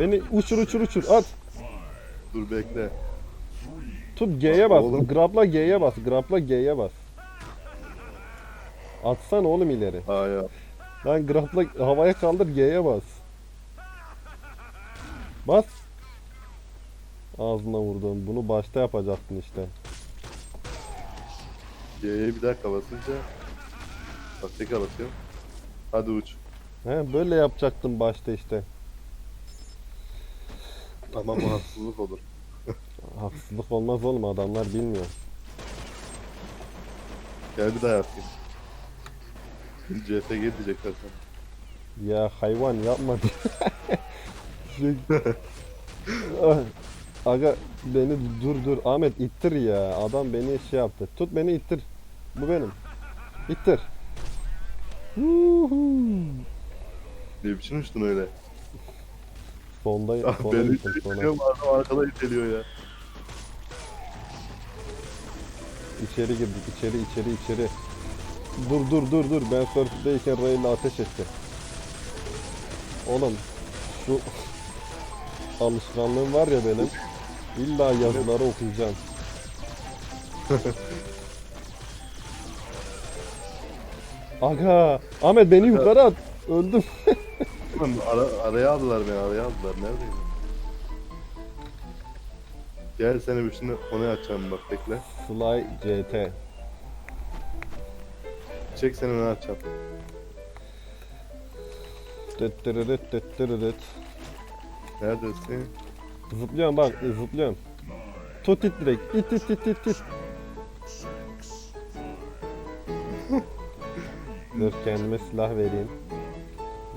Beni uçur uçur uçur at. Dur bekle. Tut G'ye bas. Oğlum. Grabla G'ye bas. Grabla G'ye bas. Atsan oğlum ileri. Aa ya. Lan grabla havaya kaldır G'ye bas. Bas. Ağzına vurdum. Bunu başta yapacaktın işte. Y'ye bir dakika basınca. Bak tekrar basıyorum. Hadi uç. He, böyle yapacaktın başta işte. Ama bu haksızlık olur. Haksızlık olmaz oğlum adamlar bilmiyor. Gel bir daha yapayım. CSG diyecekler sana. Ya hayvan yapma. Ah, Aga beni dur dur Ahmet ittir ya. Adam beni şey yaptı. Tut beni ittir. Bu benim. İttir. Ne biçim uçtun öyle? Sonda Ah, sona beni gittim sona. iteliyorum adam arkada iteliyor ya. İçeri girdik içeri içeri içeri. Dur dur dur dur ben surf'deyken Ray ile ateş etti. Oğlum şu alışkanlığım var ya benim. İlla yazıları okuyacağım. Aga Ahmet beni yukarı at. Öldüm. Lan ara, araya aldılar beni araya aldılar. Neredeyim? Gel seni bir şimdi onu açacağım bak bekle. Sly CT. Çek seni onu açacağım. Tıt tırırıt tıt tırırıt. Neredesin? Zıplıyorum bak zıplıyorum. Tut it direkt. İt it it it it. Dur kendime silah vereyim.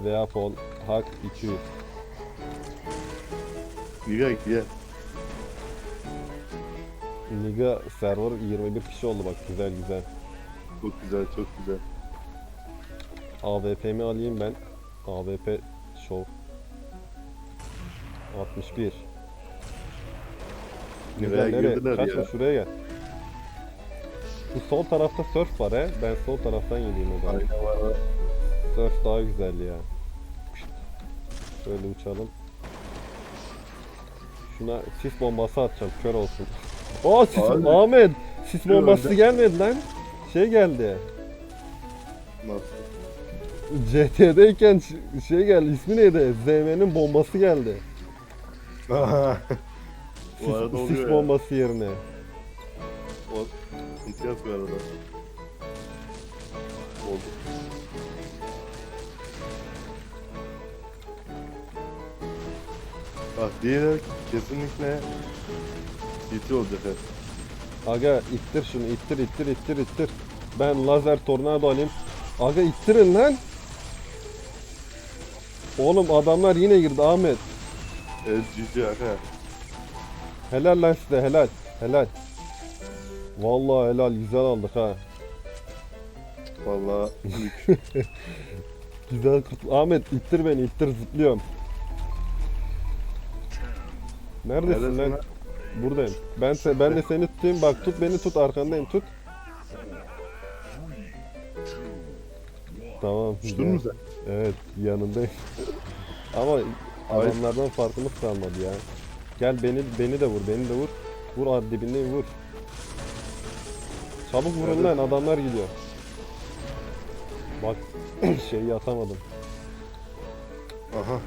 Veapol Hak 200. Giga gel. Liga server 21 kişi oldu bak güzel güzel. Çok güzel çok güzel. AWP'mi alayım ben. AWP Show. 61. Güzel Nereye nereye? girdiler Kaçma ya? şuraya gel. Bu sol tarafta surf var he. Ben sol taraftan geleyim o zaman. Aynen var var. Surf daha güzel ya. Şöyle uçalım. Şuna sis bombası atacağım kör olsun. Aa sis Abi. Ahmet sis bombası önde. gelmedi lan. Şey geldi. Nasıl? CT'deyken ş- şey geldi ismi neydi? ZM'nin bombası geldi. Bu Sis, arada sis oluyor ya. bombası yerine. O sıkıntı yapıyor arada. Bak diğer kesinlikle GT olacak hep. Aga ittir şunu ittir ittir ittir ittir. Ben lazer tornado alayım. Aga ittirin lan. Oğlum adamlar yine girdi Ahmet. Evet GG aga. Helal lan size helal. Helal. Vallahi helal güzel aldık ha. Valla Güzel kurtul. Ahmet ittir beni ittir zıplıyorum. Neredesin Neredesin lan? lan? Buradayım. Ben se ben de seni tutayım. Bak tut beni tut arkandayım tut. Tamam. Güzel. mu sen? Evet yanındayım. Ama adamlardan farkımız kalmadı ya. Gel beni beni de vur beni de vur. Vur abi dibine vur. Çabuk vurun lan adamlar gidiyor. Bak şeyi atamadım. Aha.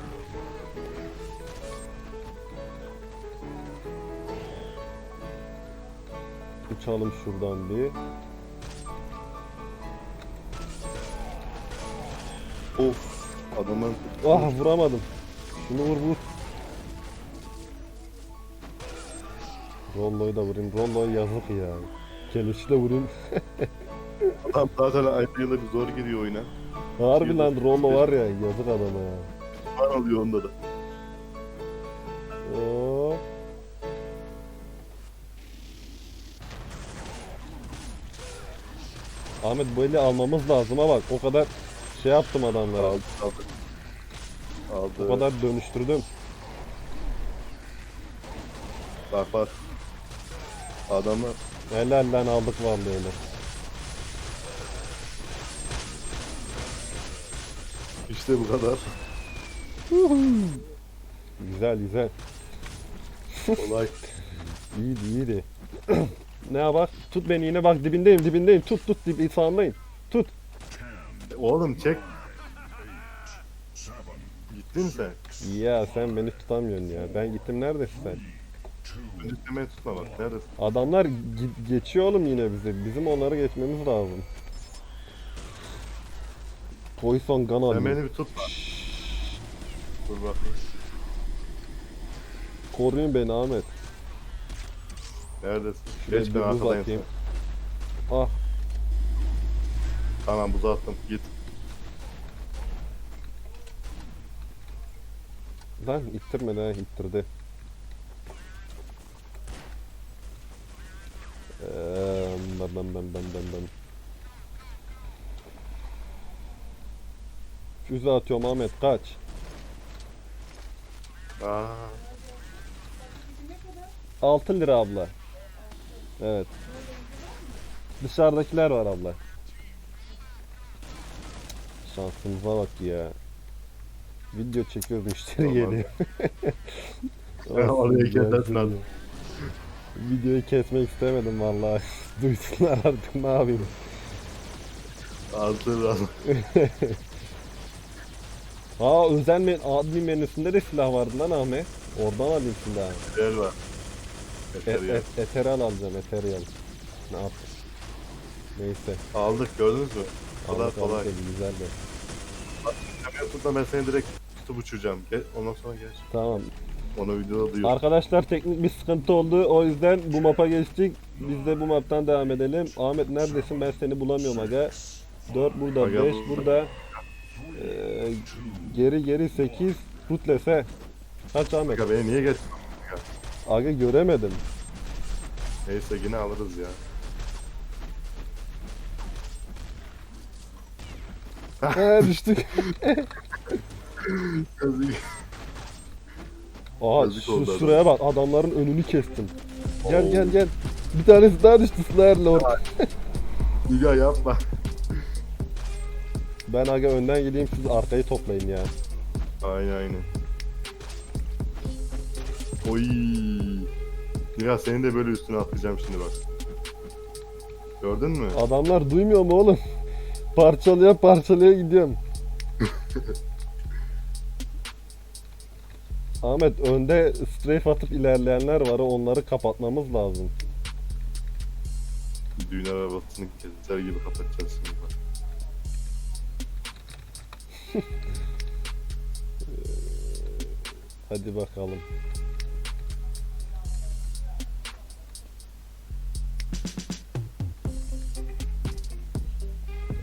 Uçalım şuradan bir. Of. Adamlar Ah vuramadım. Şunu vur vur. Rollo'yu da vurayım. Rollo yazık ya. Kelişi de vurayım. adam zaten aynı yılda zor giriyor oyuna. Harbi lan Rollo var ya yazık adama ya. Var oluyor onda da. Ahmet böyle almamız lazım ama bak o kadar şey yaptım adamlara. Aldı aldı. Aldı. O kadar dönüştürdüm. Bak bak. Adamlar Helal lan aldık vallahi öyle. işte bu kadar. Güzel güzel. Olay. İyiydi iyiydi. Ne bak tut beni yine bak dibindeyim dibindeyim tut tut dib sağındayım. Tut. Oğlum çek. Gittin sen? Ya sen beni tutamıyorsun ya. Ben gittim neredesin sen? Önce sen beni tutma bak. Neredesin? Adamlar geçiyor oğlum yine bizi. Bizim onları geçmemiz lazım. Poison gun Sen beni bir tutma. Dur bakayım. Koruyun beni Ahmet. Neredesin? Geç ben buz arkadayım. atayım. Ah Tamam buzu attım. Git. lan ittirmedi ha ittirdi. Eee, ben ben ben ben ben ben. Füze atıyorum Ahmet kaç. Aa, 6 lira abla. Evet. Dışarıdakiler var abla. Şansımıza bak ya. Video çekiyoruz müşteri Tamam. geliyor. Oraya ben- abi. Videoyu kesmek istemedim vallahi. Duysunlar artık ne yapayım. Altı lazım. Aa özel men admin menüsünde de silah vardı lan Ahmet. Oradan alayım silahı. Gel var. E, ya. e, eteral alacağım eteral. Ne yaptım? Neyse. Aldık gördünüz mü? Kolay aldık, kolay. aldık, güzel de. Hemen tutma ben seni direkt tutup uçuracağım. Gel, ondan sonra geç. Tamam. Onu videoda duyuyor. Arkadaşlar teknik bir sıkıntı oldu. O yüzden bu mapa geçtik. Biz de bu maptan devam edelim. Ahmet neredesin? Ben seni bulamıyorum aga. 4 burada, Aga 5 bu- burada. Ee, geri geri 8. Rutlese. Kaç Ahmet? Aga beni niye geç? Aga göremedim. Neyse yine alırız ya. He düştük. Aha Yazık şu, oldu adam. şuraya bak adamların önünü kestim. Gel gel gel. Bir tanesi daha düştü Slayer Lord. Niga yapma. Ben aga önden gideyim siz arkayı toplayın ya. Aynen aynen. Oy. Niga senin de böyle üstüne atlayacağım şimdi bak. Gördün mü? Adamlar duymuyor mu oğlum? Parçalaya parçalaya gidiyorum. Ahmet önde strafe atıp ilerleyenler var. Onları kapatmamız lazım. Düğün arabasını keser gibi kapatacağız şimdi bak. Hadi bakalım.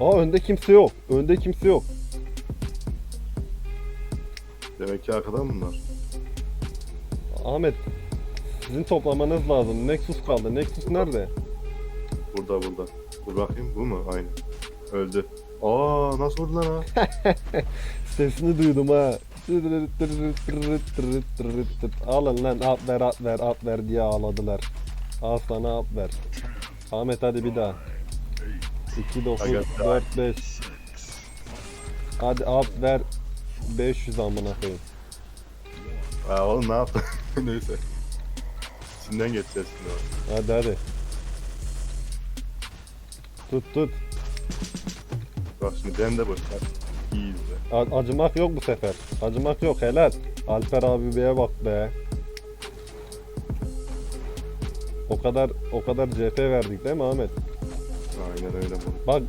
Aa önde kimse yok. Önde kimse yok. Demek ki arkadan bunlar. Ahmet sizin toplamanız lazım. Nexus kaldı. Nexus nerede? Burada burada. Dur bakayım bu mu? Aynen. Öldü. Aa nasıl vurdu lan ha? Sesini duydum ha. Alın lan at ver at ver at ver diye ağladılar. Al sana at ver. Ahmet hadi bir daha. 2 9 Aga, 4 5. Hadi at ver 500 amına koyayım. Aa oğlum ne yaptın? Neyse. İçinden geçeceğiz şimdi. Hadi hadi. Tut tut. Bak şimdi ben de boş. İyi izle. A- acımak yok bu sefer. Acımak yok helal. Alper abi beye bak be. O kadar o kadar CF verdik değil mi Ahmet? Aynen öyle bu. Bak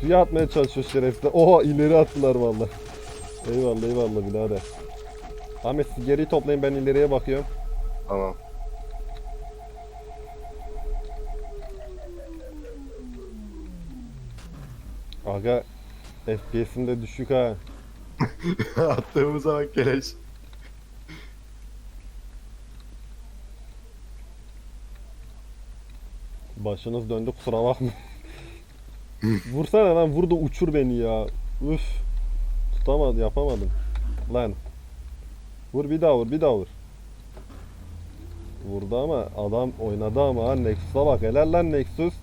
suya atmaya çalışıyor şerefsizler. Oha ileri attılar valla. Eyvallah eyvallah birader. Ahmet siz geriyi toplayın ben ileriye bakıyorum. Tamam. Aga FPS'im de düşük ha. Attığımıza bak keleş. Başınız döndü kusura bakma. Vursana lan vur da uçur beni ya. Üf. Tutamadım yapamadım. Lan. Vur bir daha vur bir daha vur. Vurdu ama adam oynadı ama ha Nexus'a bak helal lan Nexus.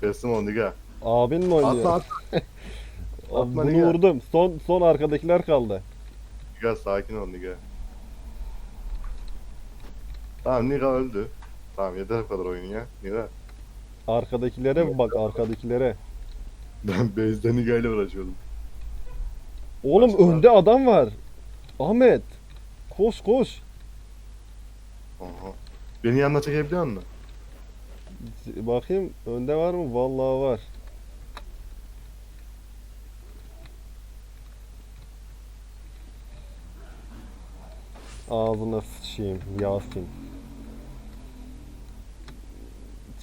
Teslim ol Niga. Abin mi oynuyor? Atla at. Abi atma Bunu Niga. vurdum. Son son arkadakiler kaldı. Niga sakin ol Niga. Tamam Nira öldü. Tamam yeter bu kadar oyun ya. Nira. Arkadakilere bak arkadakilere. Ben Niga ile uğraşıyordum. Oğlum Başka? önde adam var. Ahmet. Koş koş. Aha. Beni yanına çekebiliyor musun? Bakayım önde var mı? Vallahi var. Ağzına sıçayım Yasin.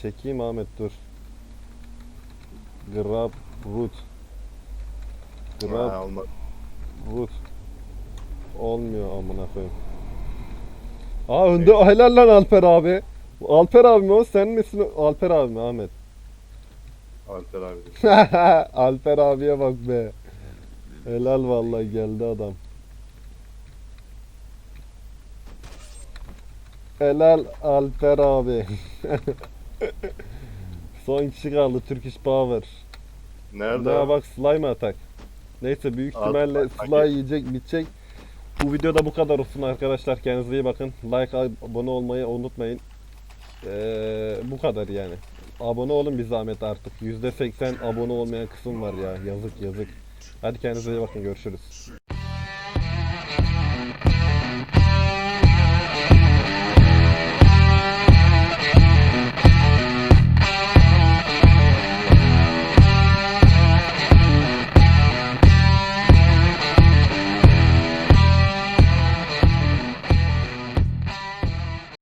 Çekeyim Ahmet dur. Grab root. Grab Ha, root. Olmuyor amına koyayım. Aa önde helal lan Alper abi. Alper abi mi o? Sen misin? Alper abi mi Ahmet? Alper abi. Alper abiye bak be. Helal vallahi geldi adam. Helal Alper abi. Son kişi kaldı Turkish Power. Nerede? Daha bak slime atak. Neyse büyük ihtimalle slime yiyecek bitecek. Bu videoda bu kadar olsun arkadaşlar. Kendinize iyi bakın. Like, abone olmayı unutmayın. Ee, bu kadar yani. Abone olun bir zahmet artık. %80 abone olmayan kısım var ya. Yazık yazık. Hadi kendinize iyi bakın. Görüşürüz.